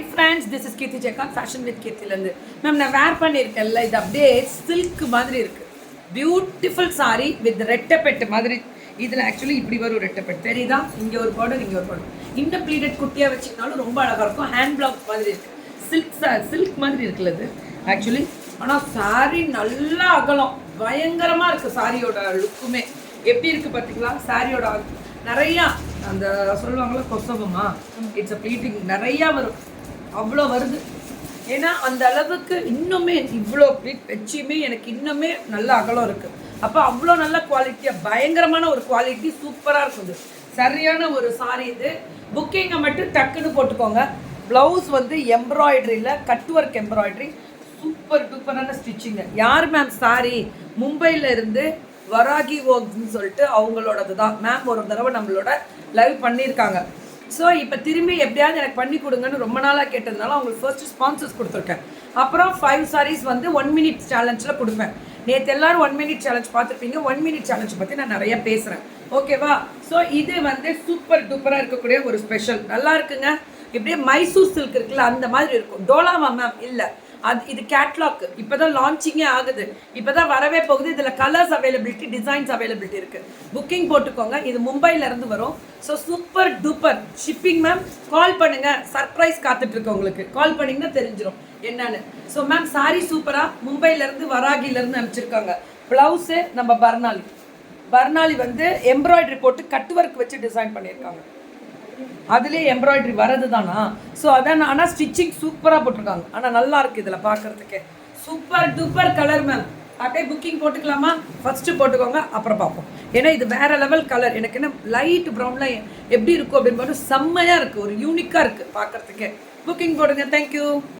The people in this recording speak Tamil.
Hi friends this is Keerthi Jegan fashion with கீர்த்திலேருந்து ma'am நான் வேர் பண்ணியிருக்கேன்ல இது அப்படியே சில்க் மாதிரி இருக்கு. பியூட்டிஃபுல் சாரி வித் ரெட்டப்பெட்டு மாதிரி. இதில் ஆக்சுவலி இப்படி வரும் ரெட்டப்பெட்டு. தெரியுதா? இங்கே ஒரு பார்டர் இங்கே ஒரு பார்டர் இந்த ப்ளீடட் குட்டியாக வச்சுக்கினாலும் ரொம்ப அழகாக இருக்கும். ஹேண்ட் பிளாக் மாதிரி இருக்கு. சில்க் சில்க் மாதிரி இருக்குல்ல இது ஆக்சுவலி ஆனால் சாரி நல்லா அகலம். பயங்கரமாக இருக்குது சாரியோட லுக்குமே எப்படி இருக்குது பார்த்தீங்களா சாரியோட நிறையா அந்த சொல்லுவாங்களா கொசவமா? இட்ஸ் அ ப்ளீட்டிங் நிறையா வரும். அவ்வளோ வருது. ஏன்னா அந்த அளவுக்கு இன்னுமே இவ்வளோ ப்ளீட் வச்சுமே எனக்கு இன்னுமே நல்ல அகலம் இருக்குது அப்போ அவ்வளோ நல்ல குவாலிட்டியாக பயங்கரமான ஒரு குவாலிட்டி சூப்பராக இருக்குது. சரியான ஒரு சாரி இது. புக்கிங்கை மட்டும் டக்குன்னு போட்டுக்கோங்க. ப்ளவுஸ் வந்து எம்ப்ராய்டரியில் கட் ஒர்க் எம்ப்ராய்டரி சூப்பர் டூப்பரான ஸ்டிச்சிங்கு யார் மேம் சாரி மும்பையில் இருந்து வராகி ஒர்க்ஸ்னு சொல்லிட்டு அவங்களோடது தான் மேம் ஒரு தடவை நம்மளோட லைவ் பண்ணியிருக்காங்க. ஸோ இப்போ திரும்பி எப்படியாவது எனக்கு பண்ணி கொடுங்கன்னு ரொம்ப நாளாக கேட்டதுனால அவங்களுக்கு ஃபர்ஸ்ட் ஸ்பான்சர்ஸ் கொடுத்துருக்கேன். அப்புறம் ஃபைவ் சாரீஸ் வந்து ஒன் மினிட் சேலஞ்சில் கொடுப்பேன். நேற்று எல்லாரும் ஒன் மினிட் சேலஞ்ச் பார்த்துருப்பீங்க. ஒன் மினிட் சேலஞ்ச் பற்றி நான் நிறைய பேசுகிறேன் ஓகேவா ஸோ இது வந்து சூப்பர் டூப்பராக இருக்கக்கூடிய ஒரு ஸ்பெஷல் நல்லா இருக்குங்க. இப்படியே மைசூர் சில்க் இருக்குல்ல அந்த மாதிரி இருக்கும். டோலாவா மேம் இல்லை. அது இது கேட்லாக் இப்போ தான் லான்ச்சிங்கே ஆகுது. இப்போ தான் வரவே போகுது. இதில் கலர்ஸ் அவைலபிலிட்டி டிசைன்ஸ் அவைலபிலிட்டி இருக்குது புக்கிங் போட்டுக்கோங்க. இது மும்பைல இருந்து வரும். So super duper shipping ma'am call பண்ணுங்க. சர்ப்ரைஸ் காத்துட்ருக்கு உங்களுக்கு. கால் பண்ணிங்கன்னா தெரிஞ்சிடும் என்னன்னு. ஸோ மேம் சாரி சூப்பராக மும்பையிலேருந்து வராகிலேருந்து அனுப்பிச்சிருக்காங்க. ப்ளவுஸு நம்ம பர்னாலி. பர்னாலி வந்து எம்ப்ராய்டரி போட்டு கட் ஒர்க் வச்சு டிசைன் பண்ணியிருக்காங்க. அதுலேயே எம்ப்ராய்டரி வரது தானா ஸோ அதான் ஆனால் ஸ்டிச்சிங் சூப்பராக போட்டிருக்காங்க. ஆனால் நல்லா இருக்கு இதில் பார்க்கறதுக்கு சூப்பர் டூப்பர் கலர் மேம் அப்படியே புக்கிங் போட்டுக்கலாமா? ஃபஸ்ட்டு போட்டுக்கோங்க அப்புறம் பார்ப்போம். ஏன்னா இது வேற லெவல் கலர் எனக்கு என்ன லைட் ப்ரௌன்ல எப்படி இருக்கும் அப்படின்னு பார்த்து செம்மையாக இருக்குது ஒரு யூனிக்காக இருக்குது பார்க்கறதுக்கு புக்கிங் போடுங்க. தேங்க்யூ